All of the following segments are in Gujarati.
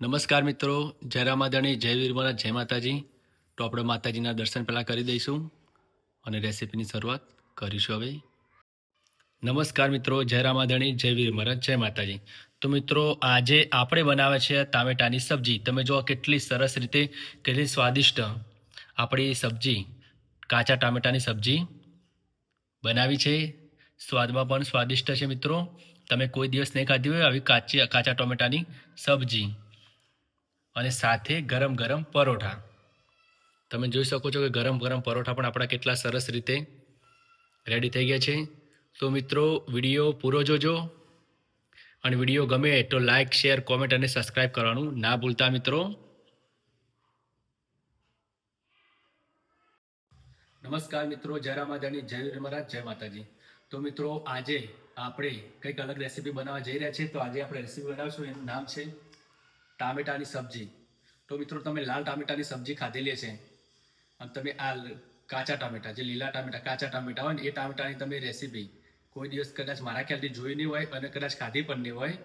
નમસ્કાર મિત્રો, જય રામાધણી જય વીર જય માતાજી. તો આપણે માતાજીના દર્શન પહેલાં કરી દઈશું અને રેસીપીની શરૂઆત કરીશું હવે. નમસ્કાર મિત્રો, જય રામાધણી જય વીર જય માતાજી. તો મિત્રો, આજે આપણે બનાવે છે ટામેટાની સબ્જી. તમે જો કેટલી સરસ રીતે, કેટલી સ્વાદિષ્ટ આપણી સબ્જી, કાચા ટામેટાની સબ્જી બનાવી છે. સ્વાદમાં પણ સ્વાદિષ્ટ છે મિત્રો. તમે કોઈ દિવસ નહીં ખાધી હોય આવી કાચી, કાચા ટોમેટાની સબ્જી. અને સાથે ગરમ ગરમ પરોઠા. તમે જોઈ શકો છો કે ગરમ ગરમ પરોઠા પણ આપણા કેટલા સરસ રીતે રેડી થઈ ગયા છે. તો મિત્રો, વીડિયો પૂરો જોજો. અને વીડિયો ગમે તો લાઇક શેર કોમેન્ટ અને સબસ્ક્રાઇબ કરવાનું ના ભૂલતા મિત્રો. નમસ્કાર મિત્રો, જય માતાની જય મહારાજ, જય માતાજી. તો મિત્રો, આજે આપણે કંઈક અલગ રેસીપી બનાવવા જઈ રહ્યા છીએ. તો આજે આપણે રેસીપી બનાવશું, એનું નામ છે ટામેટાની સબ્જી. તો મિત્રો, તમે લાલ ટામેટાની સબ્જી ખાધેલી છે અને તમે આ કાચા ટામેટા, જે લીલા ટામેટા, કાચા ટામેટા હોય ને, એ ટામેટાની તમે રેસીપી. કોઈ દિવસ કદાચ મારા ખ્યાલથી જોઈ નહીં હોય અને કદાચ ખાધી પણ નહીં હોય.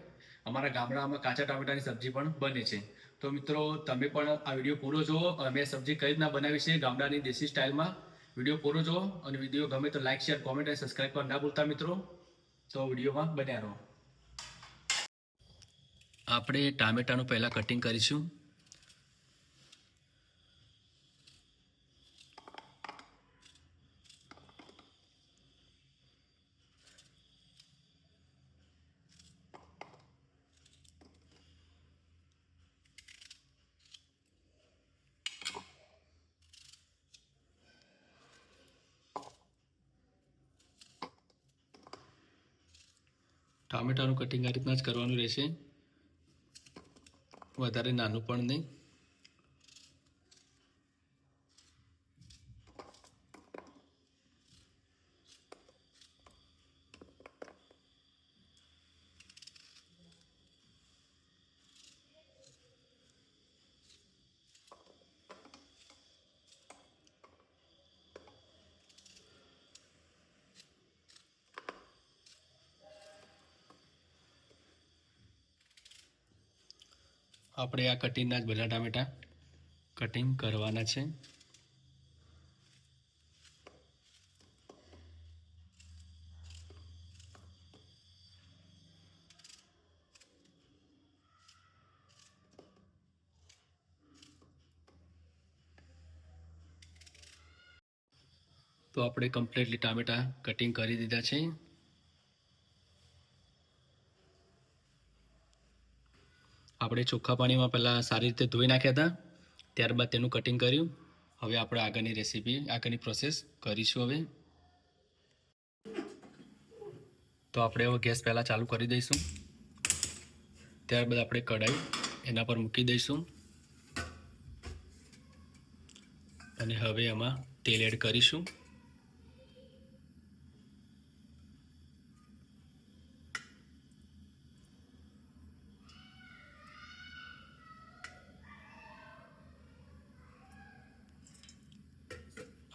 અમારા ગામડામાં કાચા ટામેટાની સબ્જી પણ બને છે. તો મિત્રો, તમે પણ આ વીડિયો પૂરો જુઓ. અમે સબ્જી કઈ રીતના બનાવી છે, ગામડાની દેશી સ્ટાઇલમાં. વીડિયો પૂરો જુઓ અને વીડિયો ગમે તો લાઇક શેર, કોમેન્ટ અને સબસ્ક્રાઈબ કરવા ના ભૂલતા મિત્રો. તો વિડીયોમાં બન્યા રહો. આપણે ટામેટાનું પહેલાં કટિંગ કરીશું. ટામેટાનું કટિંગ આ રીતના જ કરવાનું રહેશે. વધારે નાનું પણ નહીં આપણે આ કટિંગના જ બધા ટામેટા કટિંગ કરવાના છે. તો આપણે કમ્પ્લીટલી ટામેટા કટિંગ કરી દીધા છે. આપણે ચોખ્ખા પાણીમાં પહેલાં સારી રીતે ધોઈ નાખ્યા હતા. ત્યારબાદ તેનું કટિંગ કર્યું. હવે આપણે આગળની રેસીપી આગળની પ્રોસેસ કરીશું હવે. તો આપણે હવે ગેસ પહેલાં ચાલુ કરી દઈશું. ત્યારબાદ આપણે કઢાઈ એના પર મૂકી દઈશું. અને હવે એમાં તેલ એડ કરીશું.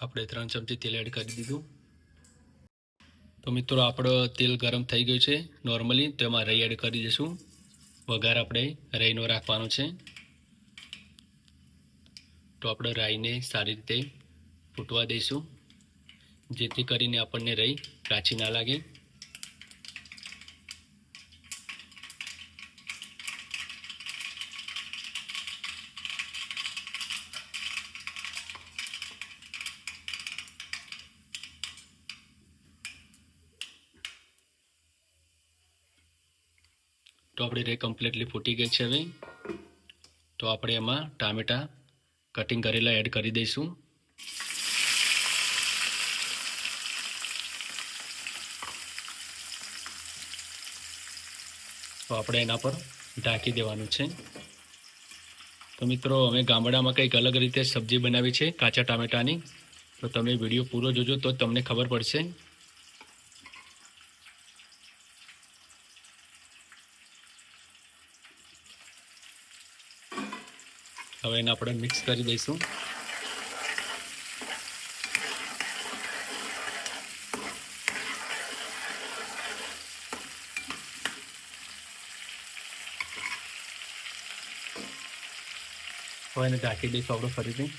આપણે ત્રણ ચમચી તેલ એડ કરી દીધું. તો મિત્રો, આપણો તેલ ગરમ થઈ ગયું છે. નોર્મલી તો એમાં રહી એડ કરી દઈશું. વઘાર આપણે રાઈનો રાખવાનો છે. તો આપણે રાઈને સારી રીતે ફૂટવા દઈશું. જેથી કરીને આપણને રહી કાચી ના લાગે. આપણી રે કમ્પ્લીટલી ફૂટી ગઈ છે હવે. તો આપણે એમાં ટામેટા કટિંગ કરેલા એડ કરી દઈશું. તો આપણે એના પર ઢાંકી દેવાનું છે. તો મિત્રો, અમે ગામડામાં કંઈક અલગ રીતે સબ્જી બનાવી છે, કાચા ટામેટાની. તો તમે વીડિયો પૂરો જોજો તો તમને ખબર પડશે. હવે એને આપણે મિક્સ કરી દઈશું. હવે એને ઢાંકી દઈશું આપણે ફરીથી.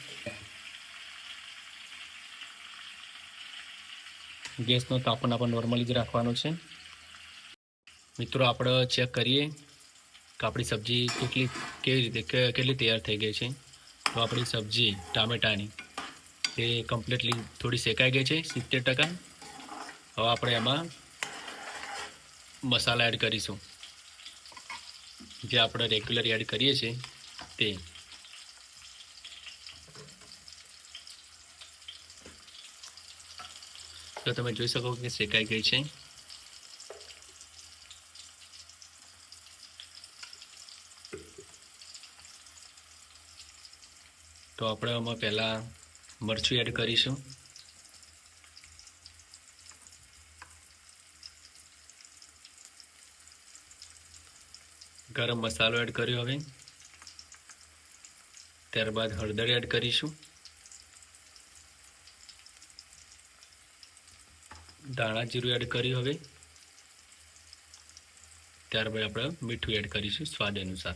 ગેસનો તાપમાન આપણે નોર્મલી જ રાખવાનો છે. મિત્રો, આપણે ચેક કરીએ. કે આપણી સબ્જી કેટલી, કેવી રીતે કેટલી તૈયાર થઈ ગઈ છે? તો આપણી સબ્જી ટામેટાની તે કમ્પ્લીટલી થોડી શેકાઈ ગઈ છે, સિત્તેર ટકા. હવે આપણે એમાં મસાલા એડ કરીશું. જે આપણે રેગ્યુલર એડ કરીએ છીએ, તે. તો તમે જોઈ શકો કે શેકાઈ ગઈ છે. તો આપણે આમાં પહેલાં મરચું એડ કરીશું. ગરમ મસાલો એડ કર્યો હવે. ત્યારબાદ હળદર એડ કરીશું. ધાણા જીરું એડ કર્યું હવે. ત્યારબાદ આપણે મીઠું એડ કરીશું સ્વાદ અનુસાર.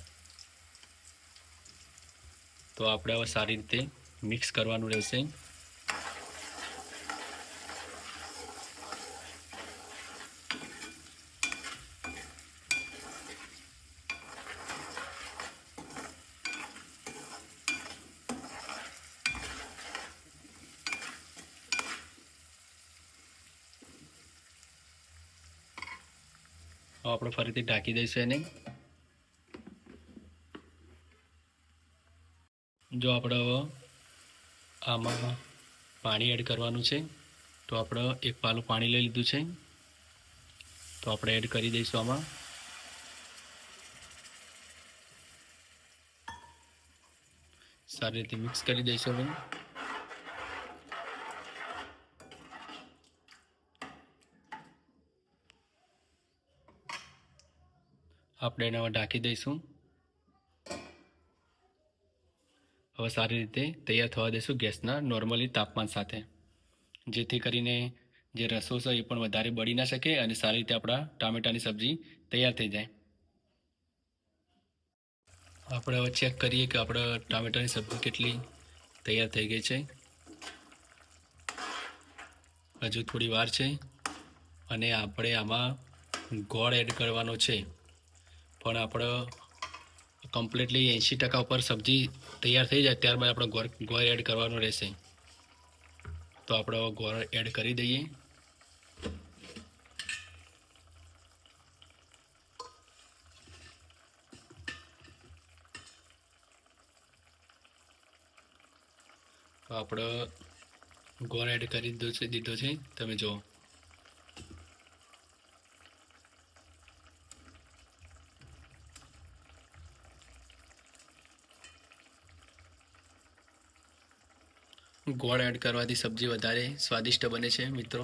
તો આપણે હવે સારી રીતે મિક્સ કરવાનું રહેશે. આપણે ફરીથી ઢાંકી દઈશું એને. જો આપણે આમાં પાણી એડ કરવાનું છે, તો આપણે એક પાલું પાણી લઈ લીધું છે. તો આપણે એડ કરી દઈશું આમાં. સારી રીતે મિક્સ કરી દઈશું હવે. આપણે એને ઢાંકી દઈશું. હવે સારી રીતે તૈયાર થવા દઈશું ગેસના નોર્મલી તાપમાન સાથે. જેથી કરીને જે રસો છે એ પણ વધારે બળી ના શકે અને સારી રીતે આપણા ટામેટાની સબ્જી તૈયાર થઈ જાય. આપણે હવે ચેક કરીએ કે આપણે ટામેટાની સબ્જી કેટલી તૈયાર થઈ ગઈ છે. હજુ થોડી વાર છે અને આપણે આમાં ગોળ એડ કરવાનો છે. પણ આપણે કમ્પ્લીટલી એંશી ટકા ઉપર સબ્જી તૈયાર થઈ જાય, ત્યારબાદ આપણે ગોળ ગોળ એડ કરવાનું રહેશે. તો આપણે ગોળ એડ કરી દઈએ. તો આપણે ગોળ એડ કરી દીધો છે દીધો છે. તમે જુઓ. ગોળ એડ કરવાથી સબ્જી વધારે સ્વાદિષ્ટ બને છે, મિત્રો.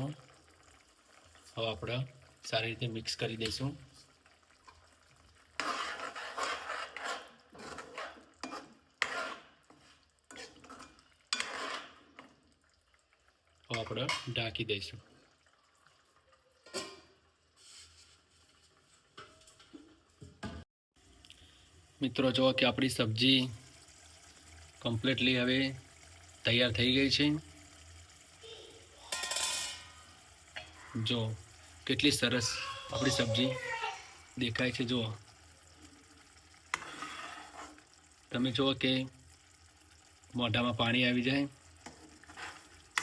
હવે આપણે સારી રીતે મિક્સ કરી દઈશું. હવે આપણે ઢાંકી દઈશું. મિત્રો જો કે આપણી સબ્જી કમ્પ્લીટલી હવે તૈયાર થઈ ગઈ છે. જો, કેટલી સરસ આપણી સબ્જી દેખાય છે, જુઓ. તમે જુઓ કે મોઢામાં પાણી આવી જાય.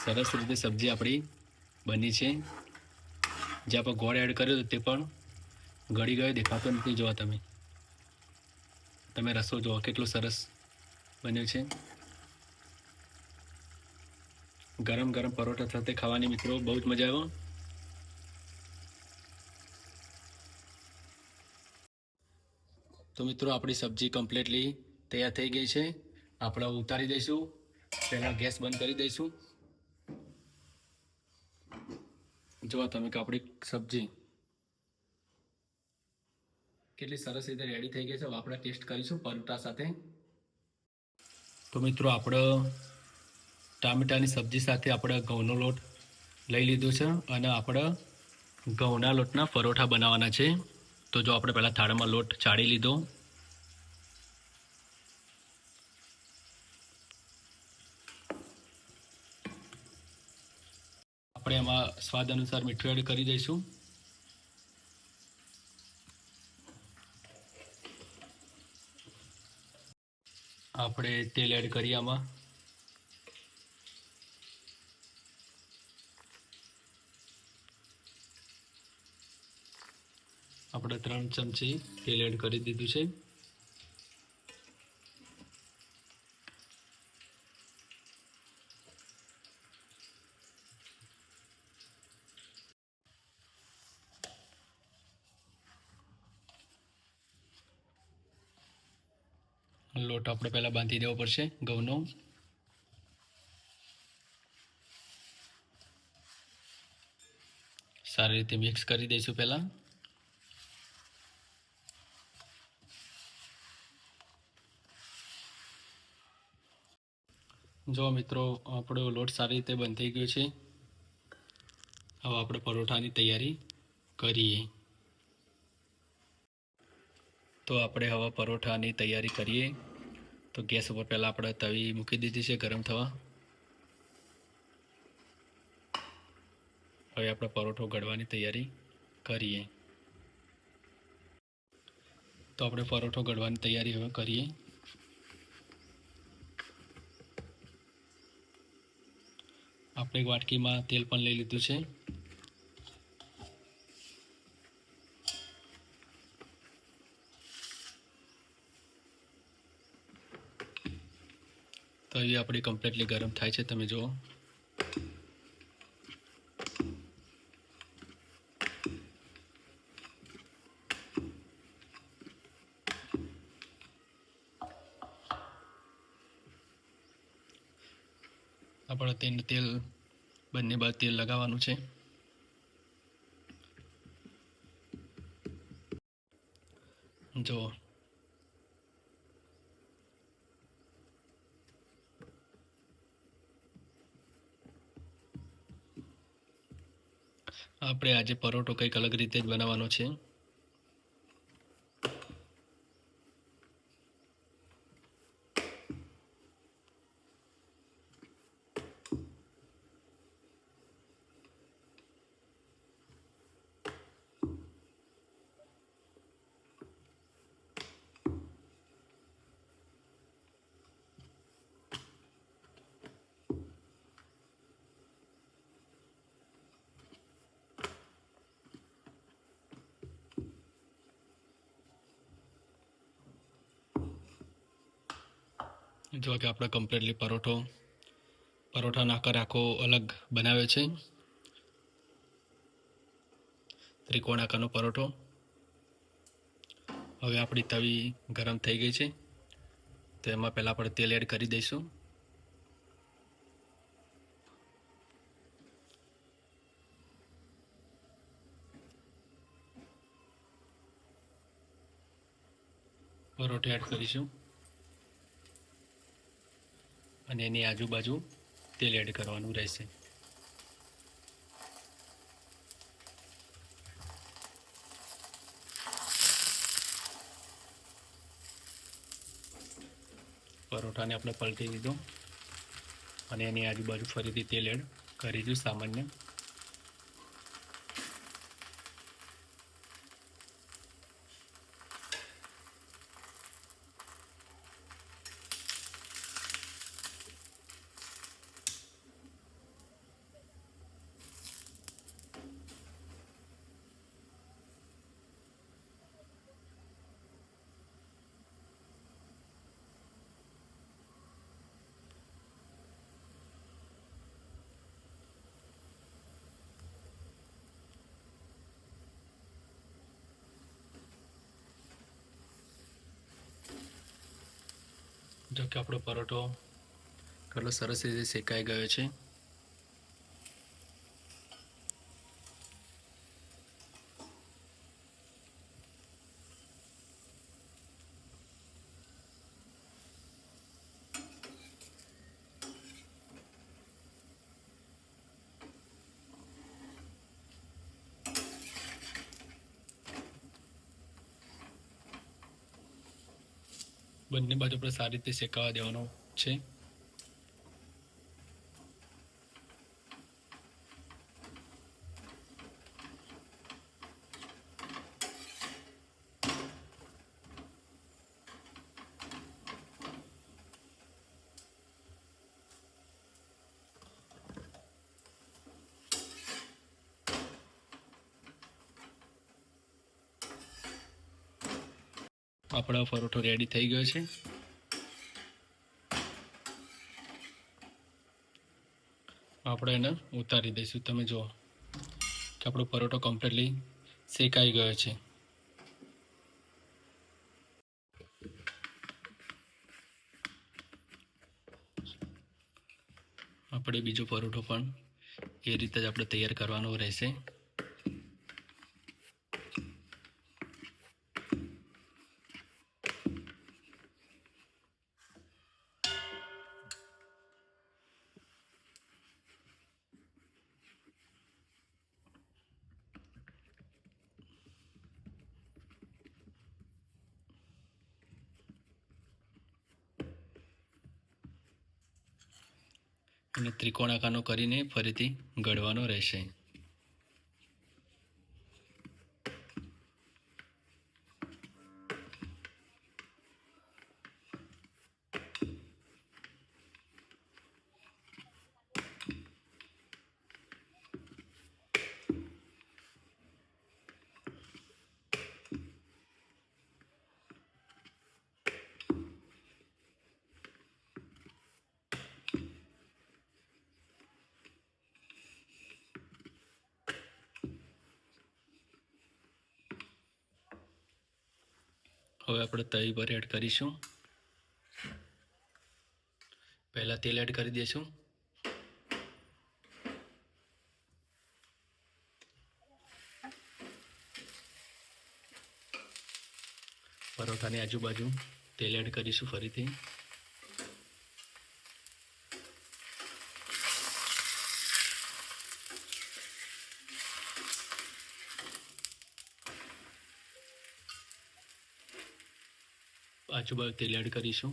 સરસ રીતે સબ્જી આપણી બની છે. જે આપણે ગોળ એડ કર્યો હતો તે પણ ગળી ગયો, દેખાતો નથી જોવા તમે. તમે રસો જુઓ, કેટલો સરસ બન્યો છે. ગરમ ગરમ પરોઠા સાથે ખાવાની મિત્રો, બહુ જ મજા આવ્યો તો મિત્રો, આપણી સબ્જી કમ્પ્લીટલી તૈયાર થઈ ગઈ છે. આપણે ઉતારી દઈશું. પહેલાં ગેસ બંધ કરી દઈશું. જુઓ તમે કે આપણી સબ્જી કેટલી સરસ રીતે રેડી થઈ ગઈ છે. આપણે ટેસ્ટ કરીશું પરોઠા સાથે. તો મિત્રો, આપણે ટામેટાની સબ્જી સાથે આપણે ઘઉંનો લોટ લઈ લીધો છે અને આપણે ઘઉંના લોટના પરોઠા બનાવવાના છે. તો જો આપણે પહેલાં થાળામાં લોટ ચાળી લીધો. આપણે એમાં સ્વાદ અનુસાર મીઠું એડ કરી દઈશું. આપણે તેલ એડ કરીએ આમાં. આપણે ત્રણ ચમચી તેલ એડ કરી દીધું છે. લોટ આપણે પહેલાં બાંધી દેવો પડશે ઘઉંનો. સારી રીતે મિક્સ કરી દઈશું પહેલાં. જો મિત્રો, આપણો લોટ સારી રીતે બંધ થઈ ગયો છે. હવે આપણે પરોઠાની તૈયારી કરીએ. તો આપણે હવે પરોઠાની તૈયારી કરીએ. તો ગેસ ઉપર પહેલાં આપણે તવી મૂકી દીધી છે ગરમ થવા. હવે આપણે પરોઠો ગળવાની તૈયારી કરીએ. તો આપણે પરોઠો ગળવાની તૈયારી હવે કરીએ. આપણે એક વાટકીમાં તેલ પણ લઈ લીધું છે. તો એ આપણી કમ્પ્લીટલી ગરમ થાય છે, તમે જુઓ. આપણે તેને તેલ, બંને બાજુ તેલ લગાવવાનું છે. જો. આપણે આજે પરોઠો કંઈક અલગ રીતે જ બનાવવાનો છે. જો કે આપણે કમ્પ્લીટલી પરોઠો, પરોઠાનો આકાર આખો અલગ બનાવ્યો છે. ત્રિકોણ આકારનો પરોઠો. હવે આપણી તવી ગરમ થઈ ગઈ છે. તો એમાં પહેલાં આપણે તેલ એડ કરી દઈશું. પરોઠો એડ કરીશું. અને એની આજુબાજુ તેલ એડ કરવાનું રહેશે. પરોઠાને આપણે પલટી દીધો. અને એની આજુબાજુ ફરીથી તેલ એડ કરીશું સામાન્ય. જો કે આપણો પરોઠો કેટલો સરસ રીતે શેકાઈ ગયો છે. બંને બાજુ આપણે સારી રીતે શેકાવા દેવાનો છે. આપણો પરોઠો રેડી થઈ ગયો છે. આપણે એને ઉતારી દઈશું. તમે જુઓ કે આપણો પરોઠો કમ્પ્લીટલી શેકાઈ ગયો છે. આપણે બીજો પરોઠો પણ એ રીતે જ આપણે તૈયાર કરવાનો રહેશે. અને ત્રિકોણાકારનો કરીને ફરીથી ગળવાનો રહેશે. હવે આપણે તવી પર એડ કરીશું. પહેલાં તેલ એડ કરી દઈશું પરોઠાની આજુબાજુ તેલ એડ કરીશું ફરીથી. આજુબાજુ તેલ એડ કરીશું.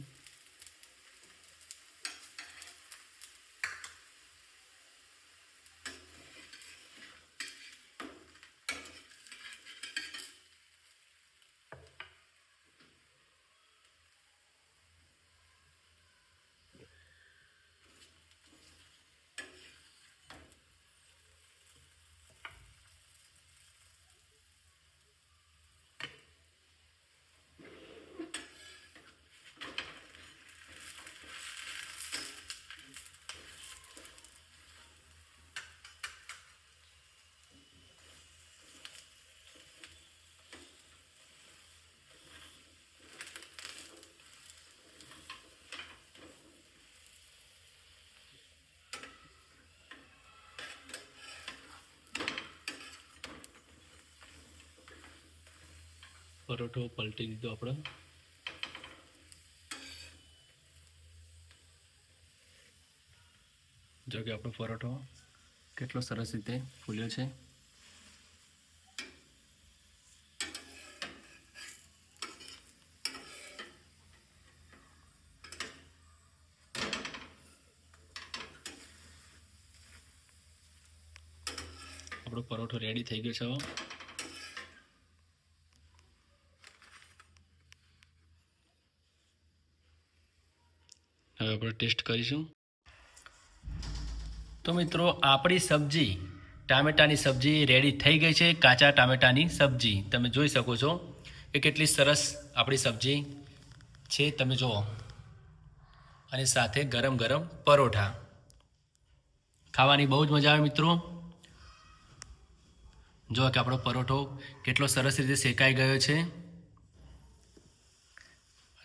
પરોઠો પલટી દીધો આપણે. જો કે આપણો પરોઠો કેટલો સરસ રીતે ફૂલ્યો છે. આપણો પરોઠો રેડી થઈ ગયો છે આપણે ટેસ્ટ કરીશું. તો મિત્રો, આપણી સબ્જી, ટામેટાની સબ્જી રેડી થઈ ગઈ છે, કાચા ટામેટાની સબ્જી. તમે જોઈ શકો છો કે કેટલી સરસ આપણી સબ્જી છે, તમે જુઓ. અને સાથે ગરમ ગરમ પરોઠા. ખાવાની બહુ જ મજા આવે મિત્રો. જો કે આપણો પરોઠો કેટલો સરસ રીતે શેકાઈ ગયો છે.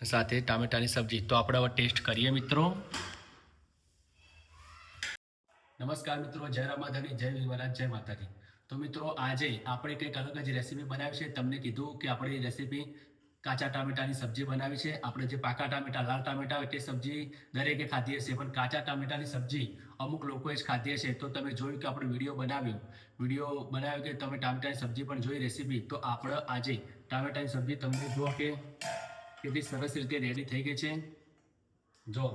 સાથે ટામેટાની સબ્જી. તો આપણે હવે ટેસ્ટ કરીએ મિત્રો. નમસ્કાર મિત્રો, જય રામાધાની જય વિવરાજ જય માતાજી. તો મિત્રો, આજે આપણે કંઈક અલગ જ રેસીપી બનાવી છે. તમને કીધું કે આપણે રેસીપી કાચા ટામેટાની સબ્જી બનાવી છે. આપણે જે પાકા ટામેટા, લાલ ટામેટા હોય તે સબ્જી દરેકે ખાધી હશે, પણ કાચા ટામેટાની સબ્જી અમુક લોકોએ જ ખાધી હશે. તો તમે જોયું કે આપણે વીડિયો બનાવ્યો. વીડિયો બનાવ્યો કે તમે ટામેટાની સબ્જી પણ જોઈ રેસીપી તો આપણે આજે ટામેટાની સબ્જી તમને જુઓ કે કેટલી સરસ રીતે રેડી થઈ ગઈ છે? જો.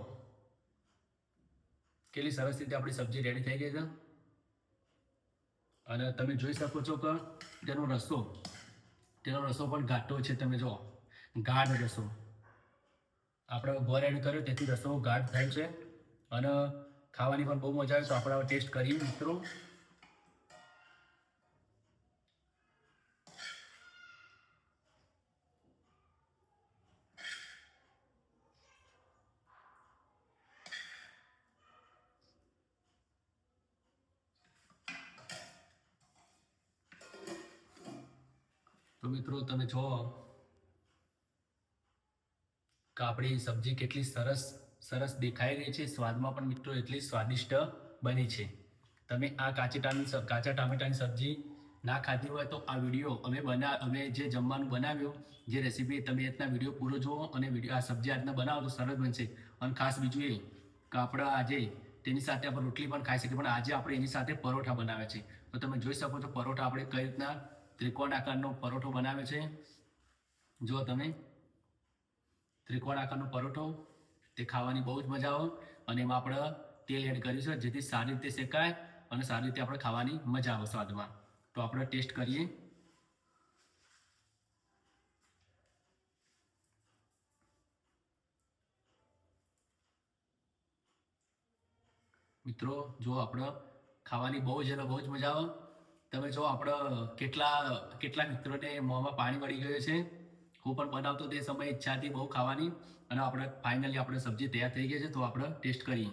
કેટલી સરસ રીતે આપણી સબ્જી રેડી થઈ ગઈ છે? અને તમે જોઈ શકો છો કે તેનો રસો તેનો રસો પણ ઘાટો છે, તમે જો ગાઢ રસો. આપણે ગોળ એડ કર્યો, તેથી રસો ગાઢ થાય છે. અને ખાવાની પણ બહુ મજા આવે, તો આપણે ટેસ્ટ કરીએ મિત્રો. મિત્રો, તમે જો કે આપણી સબ્જી કેટલી સરસ સરસ દેખાઈ રહી છે. સ્વાદમાં પણ મિત્રો એટલી સ્વાદિષ્ટ બની છે. તમે આ કાચી સ- કાચા ટામેટાની સબ્જી ના ખાધી હોય તો આ વીડિયો અમે બના, અમે જે જમવાનું બનાવ્યું, જે રેસીપી તમે આજના વીડિયો પૂરો જુઓ અને વીડિયો, આ સબ્જી આ રીતના બનાવો તો સરસ બનશે. અને ખાસ બીજું એ કે આપણે આજે તેની સાથે આપણે રોટલી પણ ખાઈ શકીએ, પણ આજે આપણે એની સાથે પરોઠા બનાવે છે. તો તમે જોઈ શકો છો પરોઠા આપણે કઈ રીતના ત્રિકોણ આકારનો પરોઠો બનાવે છે. જો તમે. ત્રિકોણ આકારનો પરોઠો. તે ખાવાની બહુ જ મજા આવે. અને એમાં આપણે તેલ એડ કરીશું જેથી સારી રીતે શેકાય અને સારી રીતે આપણે ખાવાની મજા આવે સ્વાદમાં. તો આપણે ટેસ્ટ કરીએ. મિત્રો જો આપણે ખાવાની બહુ જ બહુ જ મજા આવે. તમે જો આપણે કેટલા કેટલા મિત્રોને મોંમાં પાણી વળી ગયું છે, હું પણ બનાવતો તે સમયે ઈચ્છા હતી બહુ ખાવાની અને આપણે ફાઇનલી આપણે સબ્જી તૈયાર થઈ ગઈ છે, તો આપણે ટેસ્ટ કરીએ.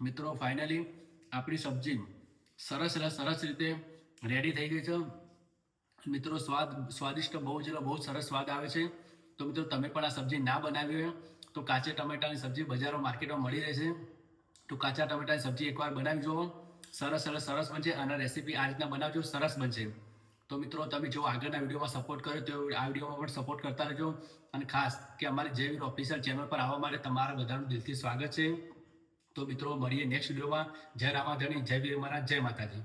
મિત્રો ફાઇનલી આપણી સબ્જી સરસ સરસ રીતે રેડી થઈ ગઈ છે. મિત્રો, સ્વાદ, સ્વાદિષ્ટ બહુ જ બહુ સરસ સ્વાદ આવે છે. તો મિત્રો, તમે પણ આ સબ્જી ના બનાવી હોય તો કાચા ટમેટાની સબ્જી બજારો, માર્કેટમાં મળી રહેશે. તો કાચા ટમેટાની સબ્જી એકવાર બનાવી જુઓ. સરસ સરસ સરસ બનશે અને રેસીપી આ રીતના બનાવજો, સરસ બનશે. તો મિત્રો, તમે જો આગળના વિડીયોમાં સપોર્ટ કર્યો તો આ વિડીયોમાં પણ સપોર્ટ કરતા રહેજો. અને ખાસ કે અમારી જે ઓફિશિયલ ચેનલ પર આવવા માટે તમારા બધાનું દિલથી સ્વાગત છે. તો મિત્રો, મળીએ નેક્સ્ટ વિડીયોમાં. જય રામાધણી જય વીર મહારાજ, જય માતાજી.